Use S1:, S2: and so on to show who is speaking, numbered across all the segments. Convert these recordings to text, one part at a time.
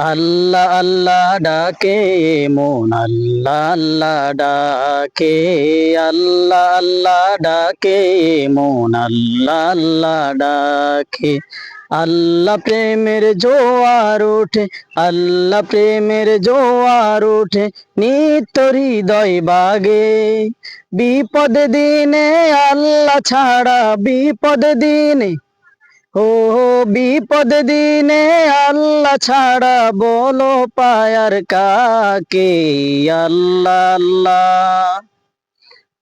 S1: আল্লাহ আল্লাহ ডাকে, মন আল্লাহ আল্লাহ ডাকে, আল্লাহ আল্লাহ ডাকে, মন আল্লাহ আল্লাহ ডাকে। আল্লাহ প্রেমের জোয়ার ওঠে, আল্লাহ প্রেমের জোয়ার ওঠে, নিত্য হৃদয় বাগে। বিপদ দিনে আল্লাহ ছাড়া বিপদ দিনে ও বিপদ দিনে আল্লাহ ছাড়া বলো পায়ার কাকে? আল্লাহ আল্লাহ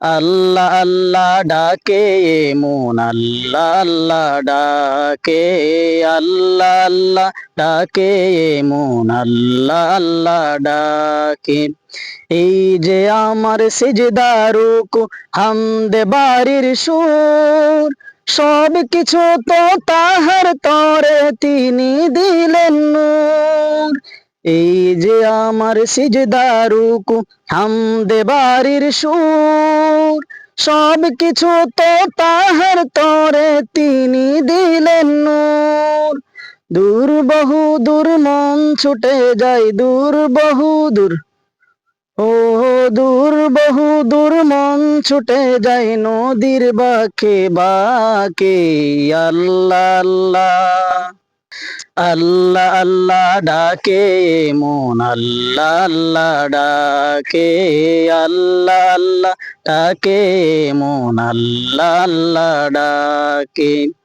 S1: আল্লাহ আল্লাহ ডাকে মন আল্লাহ আল্লাহ ডাকে, আল্লাহ আল্লাহ ডাকে মন আল্লাহ আল্লাহ ডাকে। এই যে আমার সেজদারুকু হামদে বাড়ির সুর সব কিছু তো তাহার তরে তিনি দিলেন নূর। এই যে আমার সিজদারুকু হামদে বাড়ির সুর, সব কিছু তো তাহার তরে তিনি দিলেন নূর। দূর বহু দূর মন ছুটে যায়, দূর বহু দূর ও দূর, বহু দূর মন ছুটে যায় নদীর বাকে বাকে। আল্লাহ আল্লাহ আল্লাহ আল্লাহ ডাকে, মন আল্লাহ আল্লাহ ডাকে। আল্লাহ আল্লাহ ডাকে, মন আল্লাহ আল্লাহ ডাকে।